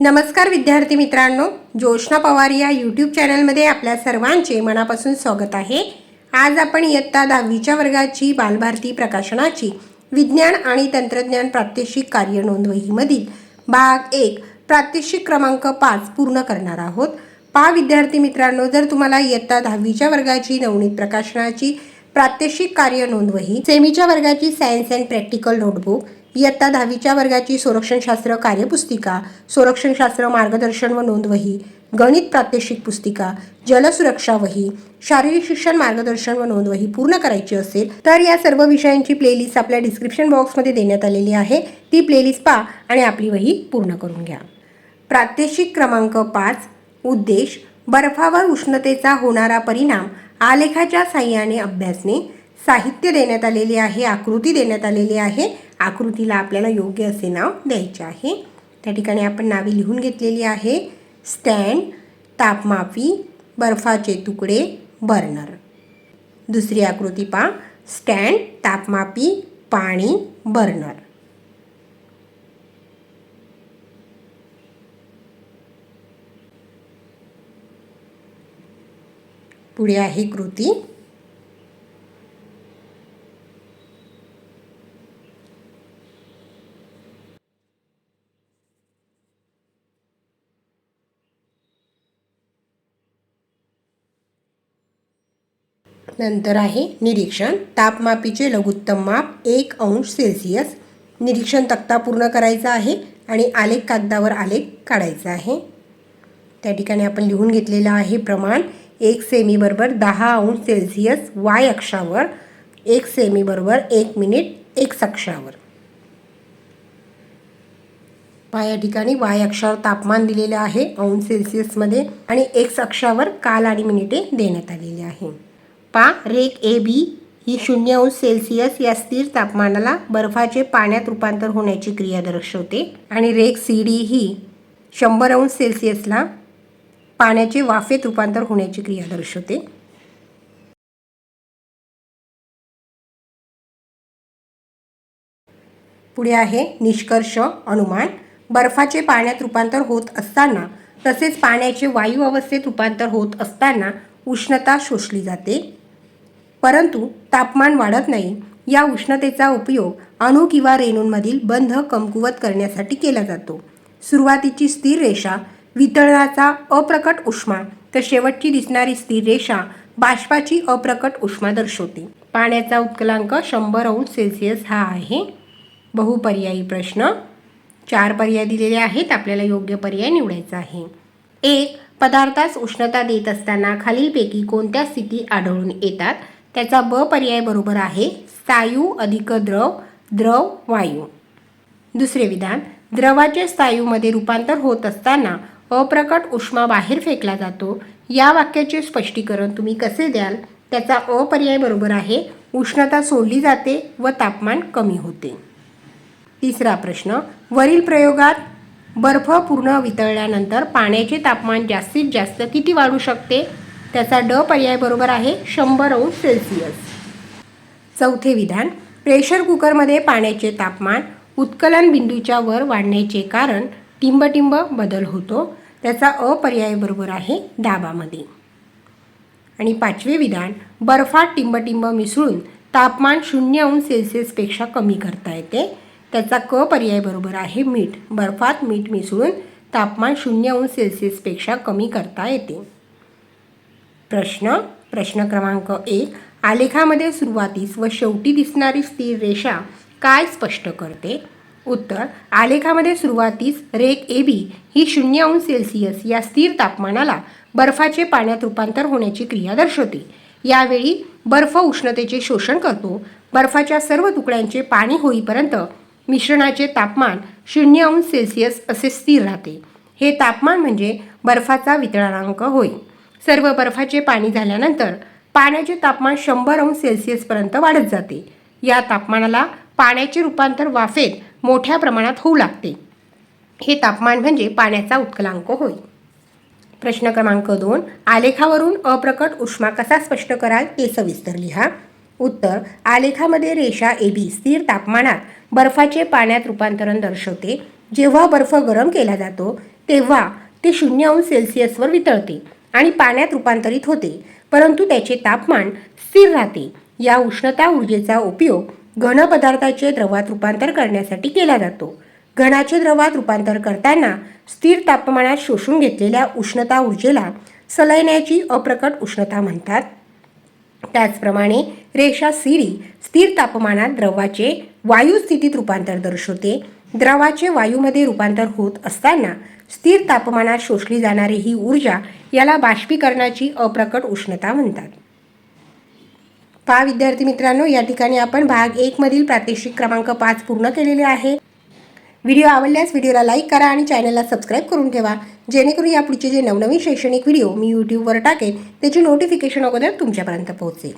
नमस्कार विद्यार्थी मित्रांनो जोशना पवार या यूट्यूब चॅनलमध्ये आपल्या सर्वांचे मनापासून स्वागत आहे. आज आपण इयत्ता दहावीच्या वर्गाची बालभारती प्रकाशनाची विज्ञान आणि तंत्रज्ञान प्रात्यक्षिक कार्य नोंदवहीमधील भाग एक प्रात्यक्षिक क्रमांक पाच पूर्ण करणार आहोत. पा विद्यार्थी मित्रांनो जर तुम्हाला इयत्ता दहावीच्या वर्गाची नवनीत प्रकाशनाची प्रात्यक्षिक कार्य नोंदवही सेमीच्या वर्गाची सायन्स अँड प्रॅक्टिकल नोटबुक इयत्ता दहावीच्या वर्गाची संरक्षणशास्त्र कार्यपुस्तिका संरक्षणशास्त्र मार्गदर्शन व नोंदवही गणित प्रात्यक्षिक पुस्तिका जलसुरक्षा वही शारीरिक शिक्षण मार्गदर्शन व नोंदवही पूर्ण करायची असेल तर या सर्व विषयांची प्लेलिस्ट आपल्या डिस्क्रिप्शन बॉक्समध्ये देण्यात आलेली आहे. ती प्लेलिस्ट पहा आणि आपली वही पूर्ण करून घ्या. प्रात्यक्षिक क्रमांक पाच उद्देश बर्फावर उष्णतेचा होणारा परिणाम आलेखाच्या साह्याने अभ्यासणे. साहित्य देण्यात आलेले आहे आकृती देण्यात आलेली आहे. आकृतीला आपल्याला योग्य असे नाव द्यायचे आहे. त्या ठिकाणी आपण नावे लिहून घेतलेली आहे. स्टँड तापमापी बर्फाचे तुकडे बर्नर. दुसरी आकृती पहा. स्टँड तापमापी पाणी बर्नर. पुढे आहे कृती. नंतर आहे निरीक्षण. तापमापीचे लघुत्तम माप एक अंश सेल्सिअस. निरीक्षण तक्ता पूर्ण करायचा आहे आणि आलेख कागदावर आलेख काढायचा आहे. त्या ठिकाणी आपण लिहून घेतलेलं आहे प्रमाण. एक सेमी बरोबर दहा अंश सेल्सिअस वाय अक्षावर. एक सेमी बरोबर एक मिनिट एक्स अक्षावर. पहा या ठिकाणी वाय अक्षावर तापमान दिलेलं आहे अंश सेल्सिअसमध्ये आणि एक्स अक्षावर काल आणि मिनिटे देण्यात आलेली आहे. पा रेक ए बी ही शून्य अंश सेल्सिअस या स्थिर तापमानाला बर्फाचे पाण्यात रूपांतर होण्याची क्रिया दर्शवते. आणि रेक सी डी ही शंभर अंश सेल्सिअसला पाण्याचे वाफेत रूपांतर होण्याची क्रिया दर्शवते. पुढे आहे निष्कर्ष अनुमान. बर्फाचे पाण्यात रूपांतर होत असताना तसेच पाण्याचे वायू अवस्थेत रूपांतर होत असताना उष्णता शोषली जाते. परंतु तापमान वाढत नाही. या उष्णतेचा उपयोग अणू किंवा रेणूंमधील बंध कमकुवत करण्यासाठी केला जातो. सुरुवातीची स्थिर रेषा वितळणाचा अप्रकट उष्मा तर शेवटची दिसणारी स्थिर रेषा बाष्पाची अप्रकट उष्मा दर्शवते. पाण्याचा उत्कलांक शंभर अंश सेल्सिअस हा आहे. बहुपर्यायी प्रश्न. चार पर्याय दिलेले आहेत. आपल्याला योग्य पर्याय निवडायचा आहे. एक पदार्थास उष्णता देत असताना खालीलपैकी कोणत्या स्थिती आढळून येतात? त्याचा ब पर्याय बरोबर आहे स्थायू अधिक द्रव द्रव वायू. दुसरे विधान द्रवाचे स्थायूमध्ये रूपांतर होत असताना अप्रकट उष्मा बाहेर फेकला जातो. या वाक्याचे स्पष्टीकरण तुम्ही कसे द्याल? त्याचा अ पर्याय बरोबर आहे उष्णता सोडली जाते व तापमान कमी होते. तिसरा प्रश्न वरील प्रयोगात बर्फ पूर्ण वितळल्यानंतर पाण्याचे तापमान जास्तीत जास्त किती वाढू शकते? त्याचा ड पर्याय बरोबर आहे शंभर अंश सेल्सिअस. चौथे विधान प्रेशर कुकरमध्ये पाण्याचे तापमान उत्कलन बिंदूच्या वर वाढण्याचे कारण टिंबटिंब बदल होतो. त्याचा अ पर्याय बरोबर आहे दाबामध्ये. आणि पाचवे विधान बर्फात टिंबटिंब मिसळून तापमान शून्य अंश सेल्सिअसपेक्षा कमी करता येते. त्याचा क पर्याय बरोबर आहे मीठ बर्फात मीठ मिसळून तापमान शून्य अंश सेल्सिअसपेक्षा कमी करता येते. प्रश्न प्रश्न क्रमांक एक. आलेखामध्ये सुरुवातीस व शेवटी दिसणारी स्थिर रेषा काय स्पष्ट करते? उत्तर आलेखामध्ये सुरुवातीस रेक ए बी ही शून्य अंश सेल्सिअस या स्थिर तापमानाला बर्फाचे पाण्यात रूपांतर होण्याची क्रिया दर्शवते. यावेळी बर्फ उष्णतेचे शोषण करतो. बर्फाच्या सर्व तुकड्यांचे पाणी होईपर्यंत मिश्रणाचे तापमान शून्य अंश सेल्सिअस असे स्थिर राहते. हे तापमान म्हणजे बर्फाचा वितरणांक होय. सर्व बर्फाचे पाणी झाल्यानंतर पाण्याचे तापमान शंभर अंश सेल्सिअसपर्यंत वाढत जाते. या तापमानाला पाण्याचे रूपांतर वाफेत मोठ्या प्रमाणात होऊ लागते. हे तापमान म्हणजे पाण्याचा उत्कलांक होय. प्रश्न क्रमांक दोन. आलेखावरून अप्रकट उष्मा कसा स्पष्ट कराल ते सविस्तर लिहा. उत्तर. आलेखामध्ये रेषा ए बी स्थिर तापमानात बर्फाचे पाण्यात रूपांतरण दर्शवते. जेव्हा बर्फ गरम केला जातो तेव्हा ते शून्य अंश सेल्सिअसवर वितळते. आणि पाण्यात रूपांतरित होते परंतु त्याचे तापमान स्थिर राहते. या उष्णता ऊर्जेचा उपयोग घन पदार्थाचे द्रवात रूपांतर करण्यासाठी केला जातो. घनाचे द्रवात रूपांतर करताना स्थिर तापमानात शोषून घेतलेल्या उष्णता ऊर्जेला सलयण्याची अप्रकट उष्णता म्हणतात. त्याचप्रमाणे रेषा सिरी स्थिर तापमानात द्रवाचे वायू स्थितीत रूपांतर दर्शवते. द्रवाचे वायूमध्ये रूपांतर होत असताना स्थिर तापमानात शोषली जाणारी ही ऊर्जा याला बाष्पीकरणाची अप्रकट उष्णता म्हणतात. पहा विद्यार्थी मित्रांनो या ठिकाणी आपण भाग एकमधील प्रादेशिक प्रात्यक्षिक क्रमांक पाच पूर्ण केलेले आहे. व्हिडिओ आवडल्यास व्हिडिओला लाईक करा आणि चॅनलला सबस्क्राईब करून ठेवा. जेणेकरून या पुढचे जे नवनवीन शैक्षणिक व्हिडिओ मी यूट्यूबवर टाकेन त्याची नोटिफिकेशन अगोदर तुमच्यापर्यंत पोहोचेल.